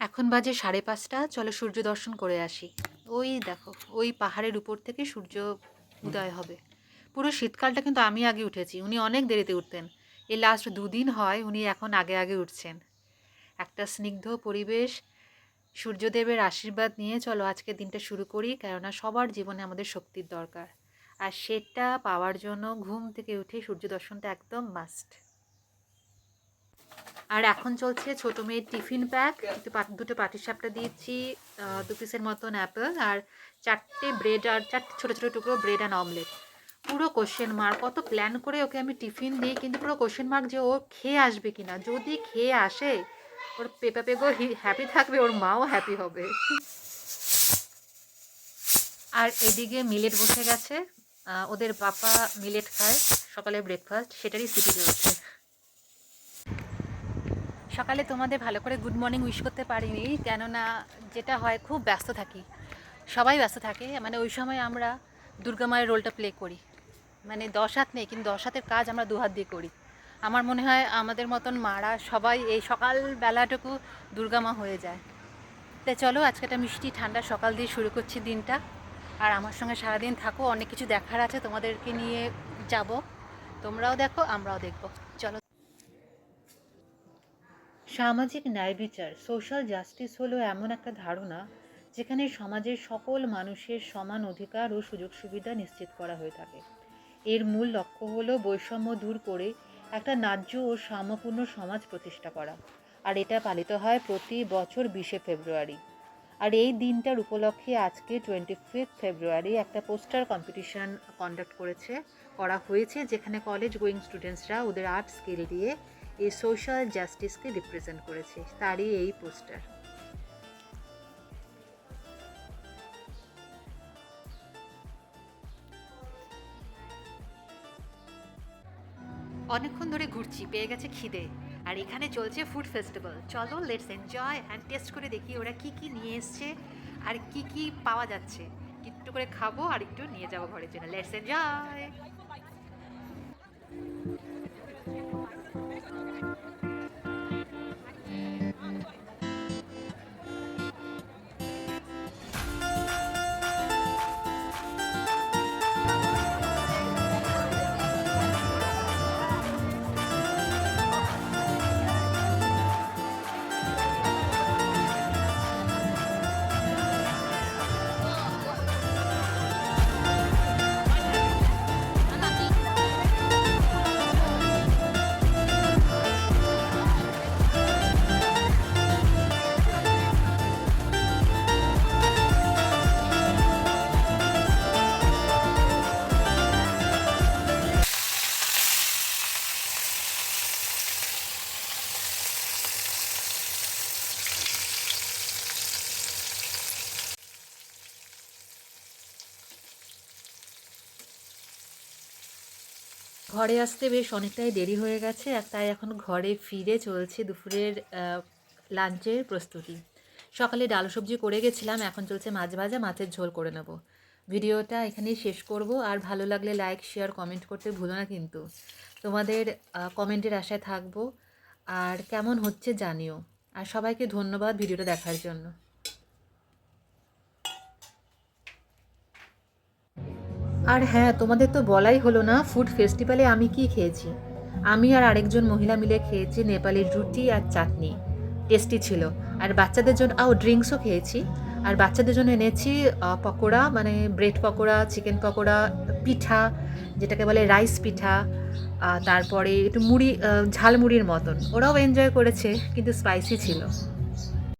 এখন বাজে সাড়ে পাঁচটা, চলো সূর্য দর্শন করে আসি। ওই দেখো, ওই পাহাড়ের উপর থেকে সূর্য উদয় হবে। পুরো শীতকালটা কিন্তু আমি আগে উঠেছি, উনি অনেক দেরিতে উঠতেন। এই লাস্ট দুদিন হয় উনি এখন আগে আগে উঠছেন। একটা স্নিগ্ধ পরিবেশ, সূর্যদেবের আশীর্বাদ নিয়ে চলো আজকে দিনটা শুরু করি, কেননা সবার জীবনে আমাদের শক্তির দরকার। আর সেটা পাওয়ার জন্য ঘুম থেকে উঠে সূর্য দর্শনটা একদম মাস্ট আর এখন চলছে ছোটো মেয়ের টিফিন প্যাক। দুটো পাটিসাপটা দিয়েছি দু পিসের মতন অ্যাপেল আর চারটে ব্রেড আর চারটে ছোটো ছোটো টুকরো ব্রেড অ্যান্ড অমলেট। পুরো কোশ্চেন মার্ক কত প্ল্যান করে ওকে আমি টিফিন দিই কিন্তু পুরো কোশ্চেন মার্ক যে ও খেয়ে আসবে কি না যদি খেয়ে আসে, ওর পেপা পেগো হ্যাপি থাকবে, ওর মাও হ্যাপি হবে। আর এদিকে মিলেট বসে গেছে। ওদের বাবা মিলেট খায় সকালে ব্রেকফাস্ট সেটারই সিটি রয়েছে। সকালে তোমাদের ভালো করে গুড মর্নিং উইশ করতে পারিনি, কেননা যেটা হয় খুব ব্যস্ত থাকি। সবাই ব্যস্ত থাকে মানে ওই সময় আমরা দুর্গা মায়ের রোলটা প্লে করি। মানে দশ হাত নেই, কিন্তু দশ হাতের কাজ আমরা দু হাত দিয়ে করি। আমার মনে হয় আমাদের মতন মারা সবাই এই সকাল বেলাটুকু দুর্গা মা হয়ে যায়। তাই চলো, আজকে একটা মিষ্টি ঠান্ডা সকাল দিয়ে শুরু করছি দিনটা। আর আমার সঙ্গে সারাদিন থাকো, অনেক কিছু দেখার আছে, তোমাদেরকে নিয়ে যাব। তোমরাও দেখো, আমরাও দেখব। চলো। সামাজিক ন্যায় বিচার সোশ্যাল জাস্টিস হলো এমন একটা ধারণা যেখানে সমাজের সকল মানুষের সমান অধিকার ও সুযোগ সুবিধা নিশ্চিত করা হয়ে থাকে। এর মূল লক্ষ্য হলো বৈষম্য দূর করে একটা ন্যায্য ও সাম্যপূর্ণ সমাজ প্রতিষ্ঠা করা। আর এটা পালিত হয় প্রতি বছর বিশে ফেব্রুয়ারি। আর এই দিনটার উপলক্ষে আজকে টোয়েন্টি ফিফথ ফেব্রুয়ারি একটা পোস্টার কম্পিটিশন কন্ডাক্ট করেছে, করা হয়েছে যেখানে কলেজ গোয়িং স্টুডেন্টসরা ওদের আর্ট স্কিল দিয়ে এই সোশ্যাল জাস্টিসকে রিপ্রেজেন্ট করেছে। তারই এই পোস্টার। অনেকক্ষণ ধরে ঘুরছি, পেয়ে গেছে খিদে। আর এখানে চলছে ফুড ফেস্টিভ্যাল চলো লেটস এনজয় অ্যান্ড টেস্ট করে দেখি ওরা কি কি নিয়ে এসছে আর কি কি পাওয়া যাচ্ছে। একটু করে খাব আর একটু নিয়ে যাব ঘরের জন্য। লেটস এনজয় ঘরে আসতে বেশ অনেকটাই দেরি হয়ে গেছে আর তাই এখন ঘরে ফিরে চলছে দুপুরের লাঞ্চের প্রস্তুতি। সকালে ডাল সবজি করে গেছিলাম, এখন চলছে মাছ ভাজা, মাছের ঝোল করে নেব। ভিডিওটা এখানেই শেষ করব আর ভালো লাগলে লাইক, শেয়ার, কমেন্ট করতে ভুলো না কিন্তু। তোমাদের কমেন্টের আশায় থাকব। আর কেমন হচ্ছে জানিও। আর সবাইকে ধন্যবাদ ভিডিওটা দেখার জন্য। আর হ্যাঁ তোমাদের তো বলাই হলো না ফুড ফেস্টিভ্যালে আমি কি খেয়েছি। আমি আর আরেকজন মহিলা মিলে খেয়েছি নেপালি রুটি আর চাটনি। টেস্টি ছিল। আর বাচ্চাদের জন্য আও ড্রিঙ্কসও খেয়েছি। আর বাচ্চাদের জন্য এনেছি পকোড়া মানে ব্রেড পকোড়া চিকেন পকোড়া পিঠা যেটাকে বলে রাইস পিঠা তারপরে একটু মুড়ি আহ, ঝাল মুড়ির মতন। ওরাও এনজয় করেছে কিন্তু স্পাইসি ছিল।